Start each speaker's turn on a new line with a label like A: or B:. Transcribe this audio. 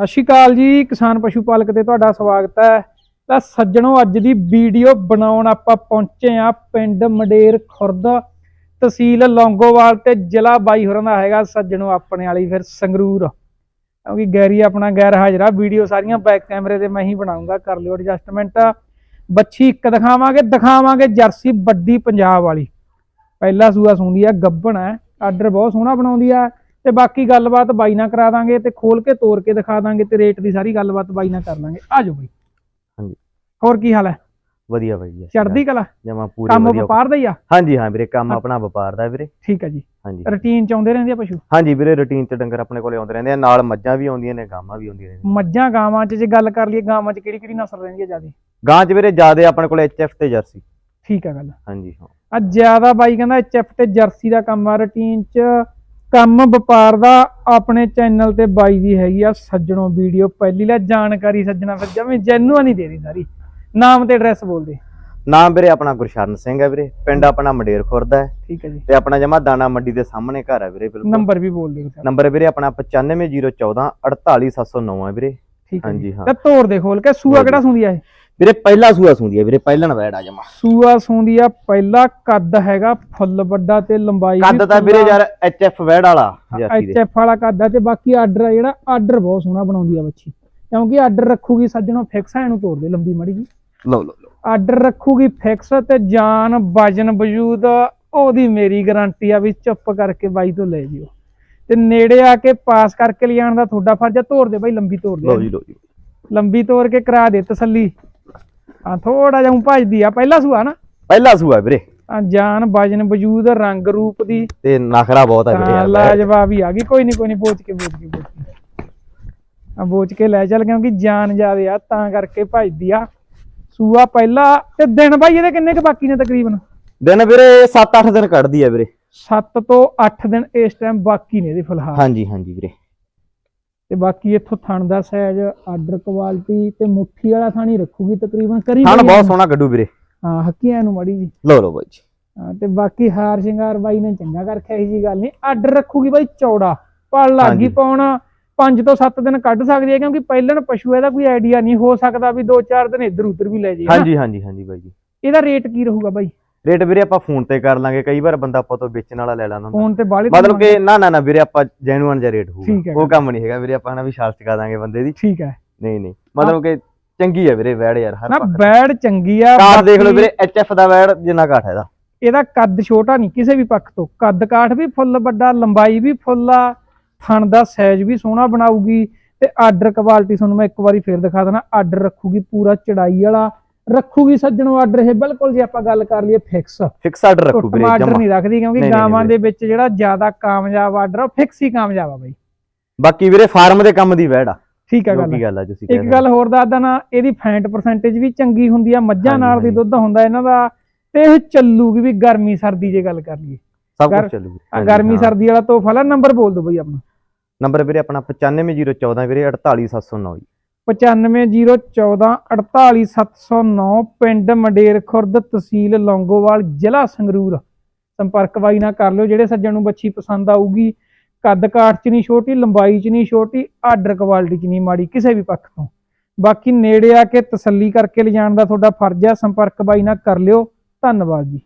A: ਸਤਿ ਸ਼੍ਰੀ ਅਕਾਲ ਜੀ, ਕਿਸਾਨ ਪਸ਼ੂ ਪਾਲਕ ਤੇ ਤੁਹਾਡਾ ਸਵਾਗਤ ਹੈ। ਤਾਂ ਸੱਜਣੋ, ਅੱਜ ਦੀ ਵੀਡੀਓ ਬਣਾਉਣ ਆਪਾਂ ਪਹੁੰਚੇ ਆ ਪਿੰਡ ਮਡੇਰ ਖੁਰਦ, ਤਹਿਸੀਲ ਲੌਂਗੋਵਾਲ ਤੇ ਜ਼ਿਲ੍ਹਾ ਬਾਈ ਹੋਰਾਂ ਦਾ ਹੈਗਾ ਸੱਜਣੋ ਆਪਣੇ ਵਾਲੀ ਫਿਰ ਸੰਗਰੂਰ। ਕਿਉਂਕਿ ਗੈਰੀ ਆਪਣਾ ਗੈਰ ਹਾਜ਼ਰਾ ਵੀਡੀਓ ਸਾਰੀਆਂ ਬੈਕ ਕੈਮਰੇ ਤੇ ਮੈਂ ਹੀ ਬਣਾਉਂਗਾ, ਕਰ ਲਿਓ ਐਡਜਸਟਮੈਂਟ ਬੱਚੀ ਇੱਕ ਦਿਖਾਵਾਂਗੇ ਦਿਖਾਵਾਂਗੇ ਜਰਸੀ ਵੱਡੀ ਪੰਜਾਬ ਵਾਲੀ। ਪਹਿਲਾ ਸੂਆ ਸੁੰਦੀ ਆ, ਗੱਬਣ ਹੈ, ਆਰਡਰ ਬਹੁਤ ਸੋਹਣਾ ਬਣਾਉਂਦੀ ਆ। ਤੇ ਬਾਕੀ ਗੱਲਬਾਤ ਬਾਈ ਨਾਲ ਕਰਾ ਦਾਂਗੇ ਤੇ ਖੋਲ ਕੇ ਤੋੜ ਕੇ ਦਿਖਾ ਦਾਂਗੇ ਤੇ ਰੇਟ ਦੀ ਸਾਰੀ ਗੱਲਬਾਤ ਬਾਈ ਨਾਲ ਕਰ ਲਾਂਗੇ। ਆ ਜਾਓ ਬਾਈ।
B: ਹਾਂਜੀ।
A: ਹੋਰ ਕੀ ਹਾਲ ਹੈ?
B: ਵਧੀਆ ਬਾਈ ਜੀ
A: ਚੜ੍ਹਦੀ ਕਲਾ?
B: ਜਮਾ ਪੂਰੇ
A: ਕੰਮ ਵਪਾਰ ਦਾ ਹੀ ਆ?
B: ਹਾਂਜੀ ਹਾਂ ਵੀਰੇ ਕੰਮ ਆਪਣਾ ਵਪਾਰ ਦਾ ਵੀਰੇ।
A: ਠੀਕ ਹੈ ਜੀ।
B: ਹਾਂਜੀ।
A: ਰੁਟੀਨ ਚ ਆਉਂਦੇ ਰਹਿੰਦੇ ਆ ਪਸ਼ੂ?
B: ਹਾਂਜੀ ਵੀਰੇ ਰੁਟੀਨ ਚ ਡੰਗਰ ਆਪਣੇ ਕੋਲੇ ਆਉਂਦੇ ਰਹਿੰਦੇ ਆ ਨਾਲ ਮੱਝਾਂ ਵੀ ਆਉਂਦੀਆਂ ਨੇ ਗਾਵਾਂ ਵੀ ਆਉਂਦੀਆਂ ਨੇ।
A: ਮੱਝਾਂ ਗਾਵਾਂ ਚ ਜੇ ਗੱਲ ਕਰ ਲਈਏ ਗਾਵਾਂ ਚ ਕਿਹੜੀ ਕਿਹੜੀ ਨਸਲ ਰਹਿੰਦੀ ਹੈ ਜ਼ਿਆਦਾ?
B: ਗਾਂ ਚ ਵੀਰੇ ਜਿਆਦੇ ਆਪਣੇ ਕੋਲੇ ਐਚਐਫ ਤੇ ਜਰਸੀ।
A: ਠੀਕ ਹੈ ਗੱਲ।
B: ਹਾਂਜੀ ਹਾਂ।
A: ਆ ਜ਼ਿਆਦਾ ਬਾਈ ਕਹਿੰਦਾ ਐਚਐਫ ਤੇ ਜਰਸੀ ਦਾ ਕੰਮ ਆ ਰੁਟੀਨ ਚ ਕੰਮ ਵਪਾਰ ਦਾ ਆਪਣੇ ਚੈਨਲ ਤੇ ਬਾਈ ਦੀ ਹੈਗੀ ਆ ਸੱਜਣੋ ਵੀਡੀਓ। ਪਹਿਲੀ ਲੈ ਜਾਣਕਾਰੀ ਸੱਜਣਾ ਫਿਰ ਜਮੇ ਜੈਨੂਅਨ ਹੀ ਦੇ ਦੀ ਸਾਰੀ। ਨਾਮ ਤੇ ਐਡਰੈਸ ਬੋਲ ਦੇ। ਨਾਮ
B: ਵੀਰੇ ਆਪਣਾ ਗੁਰਸ਼ਰਨ ਸਿੰਘ ਹੈ ਵੀਰੇ। ਪਿੰਡ ਆਪਣਾ ਮੰਡੇਰ ਖੁਰਦ ਹੈ।
A: ਠੀਕ ਹੈ ਜੀ।
B: ਤੇ ਆਪਣਾ ਜਮਾ ਦਾਣਾ ਮੰਡੀ ਦੇ ਸਾਹਮਣੇ ਘਰ ਹੈ ਵੀਰੇ ਬਿਲਕੁਲ।
A: ਨੰਬਰ ਵੀ ਬੋਲ ਦੇ ਸਰ।
B: ਨੰਬਰ ਵੀਰੇ ਆਪਣਾ 95014 48709 ਹੈ ਵੀਰੇ। ਹਾਂਜੀ, ਹਾਂ।
A: ਤੇ ਤੋੜ ਦੇ ਖੋਲ ਕੇ ਸੂਆ। ਕਿਹੜਾ ਸੁੰਦੀ ਆ ਇਹ?
B: ਵੀਰੇ ਪਹਿਲਾ ਸੂਆ ਸੁੰਦੀ ਹੈ ਵੀਰੇ ਪਹਿਲਣ ਵੈੜ ਆ ਜਮਾ
A: ਸੂਆ ਸੁੰਦੀ ਆ ਪਹਿਲਾ ਕੱਦ ਹੈਗਾ ਫੁੱਲ ਵੱਡਾ ਤੇ ਲੰਬਾਈ
B: ਕੱਦ ਤਾਂ ਵੀਰੇ ਯਾਰ ਐਚਐਫ ਵੈੜ ਵਾਲਾ
A: ਐਚਐਫ ਵਾਲਾ ਕੱਦ ਆ ਤੇ ਬਾਕੀ ਆਰਡਰ ਆ ਜਿਹੜਾ ਆਰਡਰ ਬਹੁਤ ਸੋਹਣਾ ਬਣਾਉਂਦੀ ਆ ਬੱਚੀ। ਕਿਉਂਕਿ ਆਰਡਰ ਰੱਖੂਗੀ ਸੱਜਣੋ ਫਿਕਸ ਹੈ ਇਹਨੂੰ ਤੋੜ ਦੇ ਲੰਬੀ ਮੜੀ ਜੀ।
B: ਲਓ ਲਓ
A: ਆਰਡਰ ਰੱਖੂਗੀ ਫਿਕਸ ਤੇ ਜਾਨ ਵਜਨ ਵਜੂਦ ਉਹਦੀ ਮੇਰੀ ਗਾਰੰਟੀ ਆ ਵੀ ਚੁੱਪ ਕਰਕੇ ਬਾਈ ਤੋਂ ਲੈ ਜਿਓ। ਤੇ ਨੇੜੇ ਆ ਕੇ ਪਾਸ ਕਰਕੇ ਲਿਆਉਣ ਦਾ ਤੁਹਾਡਾ ਫਰਜ਼ ਆ ਤੋੜ ਦੇ ਬਾਈ ਲੰਬੀ ਤੋੜ ਦੇ।
B: ਲਓ ਜੀ ਲਓ ਜੀ।
A: ਲੰਬੀ ਤੋੜ ਕੇ ਕਰਾ ਦੇ ਤਸੱਲੀ। ਆ ਥੋੜਾ ਜਿਹਾ ਭੱਜਦੀ ਆ ਪਹਿਲਾ ਸੂਆ ਨਾ।
B: ਪਹਿਲਾ ਸੂਆ ਵੀਰੇ।
A: ਆ ਜਾਨ ਵਜਨ ਵਜੂਦ ਰੰਗ ਰੂਪ ਦੀ।
B: ਤੇ ਨਖਰਾ ਬਹੁਤ ਹੈ ਵੀਰੇ
A: ਹਾਂ ਲਾਜਵਾਬ ਹੀ ਆ ਗਈ ਕੋਈ ਨਹੀਂ ਕੋਈ ਨਹੀਂ ਬੋਚ ਕੇ ਬੋਚ ਕੇ ਆ ਬੋਚ ਕੇ ਲੈ ਚੱਲ ਕਿਉਂਕਿ ਜਾਨ ਜਾਵੇ ਆ ਤਾਂ ਕਰਕੇ ਭੱਜਦੀ ਆ। ਸੂਆ ਪਹਿਲਾ ਤੇ ਦਿਨ ਬਾਈ ਇਹਦੇ ਕਿੰਨੇ ਕੁ ਬਾਕੀ ਨੇ ਤਕਰੀਬਨ?
B: ਦਿਨ ਵੀਰੇ 7-8 ਦਿਨ ਕੱਢਦੀ ਹੈ ਵੀਰੇ।
A: 7 ਤੋਂ 8 ਦਿਨ ਇਸ ਟਾਈਮ ਬਾਕੀ ਨੇ ਇਹਦੇ ਫਿਲਹਾਲ।
B: ਹਾਂਜੀ ਹਾਂਜੀ ਵੀਰੇ।
A: ਤੇ ਬਾਕੀ ਇੱਥੋਂ ਥਣ ਦਾ ਸਾਈਜ਼ ਆਰਡਰ ਕੁਆਲਿਟੀ ਤੇ ਮੁੱਠੀ ਵਾਲਾ ਥਾਣੀ ਰੱਖੂਗੀ ਤਕਰੀਬਨ ਕਰੀ
B: ਥਣ ਬਹੁਤ ਸੋਹਣਾ ਕੱਢੂ ਵੀਰੇ।
A: ਹਾਂ ਹੱਕੀਆਂ ਨੂੰ ਮੜੀ ਜੀ।
B: ਲਓ ਲਓ ਬਾਈ ਜੀ।
A: ਹਾਂ, ਤੇ ਬਾਕੀ ਹਾਰ ਸ਼ਿੰਗਾਰ ਬਾਈ ਨੇ ਚੰਗਾ ਕਰ ਰੱਖਿਆ ਇਹ ਜੀ ਗੱਲ ਨਹੀਂ। ਆਰਡਰ ਰੱਖੂਗੀ ਬਾਈ ਚੌੜਾ। ਪਲ ਲੱਗੀ। ਪਾਉਣ। 5 ਤੋਂ 7 ਦਿਨ ਕੱਢ ਸਕਦੀ ਹੈ ਕਿਉਂਕਿ ਪਹਿਲਣ ਪਸ਼ੂ ਇਹਦਾ ਕੋਈ ਆਈਡੀਆ ਨਹੀਂ। ਹੋ ਸਕਦਾ ਵੀ 2-4 ਦਿਨ ਇੱਧਰ ਉੱਧਰ ਵੀ ਲੈ ਜੇ।
B: ਹਾਂਜੀ ਹਾਂਜੀ ਹਾਂਜੀ ਬਾਈ ਜੀ।
A: ਇਹਦਾ ਰੇਟ ਕੀ ਰਹੂਗਾ ਬਾਈ?
B: ਰੇਟ ਵੀਰੇ ਆਪਾਂ ਫੋਨ ਤੇ ਕਰ ਲਾਂਗੇ ਕਈ ਵਾਰ ਬੰਦਾ ਆਪਾਂ ਤੋਂ ਵੇਚਣ ਵਾਲਾ ਲੈ ਲੈਂਦਾ ਹੁੰਦਾ।
A: ਫੋਨ ਤੇ ਬਾਹਲੀ
B: ਮਤਲਬ ਕਿ ਨਾ ਨਾ ਨਾ ਵੀਰੇ ਆਪਾਂ ਜੈਨੂਅਨ ਜਿਹਾ ਰੇਟ ਹੋਊਗਾ। ਉਹ ਕੰਮ ਨਹੀਂ ਹੈਗਾ ਵੀਰੇ ਆਪਾਂ ਨਾ ਵੀ ਛਾਲ ਚਕਾ ਦਾਂਗੇ ਬੰਦੇ ਦੀ।
A: ਠੀਕ ਹੈ।
B: ਨਹੀਂ ਨਹੀਂ। ਮਤਲਬ ਕਿ ਚੰਗੀ ਹੈ ਵੀਰੇ ਵੈੜ ਯਾਰ ਹਰ
A: ਨਾ ਬੈੜ ਚੰਗੀ ਆ
B: ਕਾਰ ਦੇਖ ਲਓ ਵੀਰੇ ਐਚਐਫ ਦਾ ਵੈੜ ਜਿੰਨਾ ਘਾਟ ਹੈ ਇਹਦਾ।
A: ਇਹਦਾ ਕੱਦ ਛੋਟਾ ਨਹੀਂ ਕਿਸੇ ਵੀ ਪੱਖ ਤੋਂ। ਕੱਦ ਕਾਠ ਵੀ ਫੁੱਲ ਵੱਡਾ ਲੰਬਾਈ ਵੀ ਫੁੱਲ ਆ ਥਣ ਦਾ ਸਾਈਜ਼ ਵੀ ਸੋਹਣਾ ਬਣਾਊਗੀ। ਤੇ ਆਰਡਰ ਕੁਆਲਿਟੀ ਤੁਹਾਨੂੰ ਮੈਂ ਇੱਕ ਵਾਰੀ ਫੇਰ ਦਿਖਾ ਦੇਣਾ ਆਰਡਰ ਰੱਖੂਗੀ ਪੂਰਾ ਚੜਾਈ ਵਾਲਾ। ਰੱਖੂਗੀ ਸੱਜਣੋ ਆਰਡਰ ਇਹ ਬਿਲਕੁਲ ਜੇ ਆਪਾਂ ਗੱਲ ਕਰ ਲਈਏ ਫਿਕਸ
B: ਫਿਕਸ ਆਰਡਰ ਰੱਖੂ ਵੀਰੇ
A: ਆਰਡਰ
B: ਜਮਾ।
A: ਨਹੀਂ ਰੱਖਦੀ ਕਿਉਂਕਿ ਗਾਵਾਂ। ਦੇ ਵਿੱਚ ਜਿਹੜਾ ਜ਼ਿਆਦਾ ਕਾਮਯਾਬ ਆਰਡਰ ਉਹ ਫਿਕਸ ਹੀ ਕਾਮਯਾਬ ਆ ਬਾਈ।
B: ਬਾਕੀ ਵੀਰੇ ਫਾਰਮ ਦੇ ਕੰਮ ਦੀ ਵੈੜ ਆ।
A: ਠੀਕ ਆ ਗੱਲ
B: ਗੱਲ ਆ ਤੁਸੀਂ
A: ਇੱਕ ਗੱਲ ਹੋਰ ਦੱਸਦਾ ਨਾ ਇਹਦੀ ਫੈਂਟ ਪਰਸੈਂਟੇਜ ਵੀ ਚੰਗੀ ਹੁੰਦੀ ਆ ਮੱਝਾਂ ਨਾਲ ਦੀ। ਦੁੱਧ ਹੁੰਦਾ ਇਹਨਾਂ ਦਾ ਤੇ ਇਹ ਚੱਲੂਗੀ ਵੀ ਗਰਮੀ ਸਰਦੀ ਜੇ ਗੱਲ ਕਰ ਲਈਏ।
B: ਸਭ ਕੁਝ ਚੱਲੂ
A: ਆ ਗਰਮੀ ਸਰਦੀ ਵਾਲਾ ਤੋਹਫਾ ਲਾ ਨੰਬਰ ਬੋਲ ਦਿਓ ਬਈ ਆਪਣਾ।
B: ਨੰਬਰ ਵੀਰੇ ਆਪਣਾ 95014 ਵੀਰੇ 48709 ਜੀ।
A: 950114 48709 ਪਿੰਡ ਮੰਡੇਰ ਖੁਰਦ ਤਹਿਸੀਲ ਲੌਂਗੋਵਾਲ ਜ਼ਿਲ੍ਹਾ ਸੰਗਰੂਰ। ਸੰਪਰਕ ਬਾਈ ਨਾਲ ਕਰ ਲਿਓ, ਜਿਹੜੇ ਸੱਜਣ ਨੂੰ ਬੱਚੀ ਪਸੰਦ ਆਊਗੀ। ਕੱਦ ਕਾਠ ਚ ਨਹੀਂ ਛੋਟੀ, ਲੰਬਾਈ ਚ ਨਹੀਂ ਛੋਟੀ, ਆਰਡਰ ਕੁਆਲਿਟੀ ਚ ਨਹੀਂ ਮਾੜੀ, ਕਿਸੇ ਵੀ ਪੱਖ ਤੋਂ। ਬਾਕੀ ਨੇੜੇ ਆ ਕੇ ਤਸੱਲੀ ਕਰਕੇ ਲਿਜਾਣ ਦਾ ਤੁਹਾਡਾ ਫਰਜ਼ ਹੈ। ਸੰਪਰਕ ਬਾਈ ਨਾਲ ਕਰ ਲਿਓ। ਧੰਨਵਾਦ ਜੀ।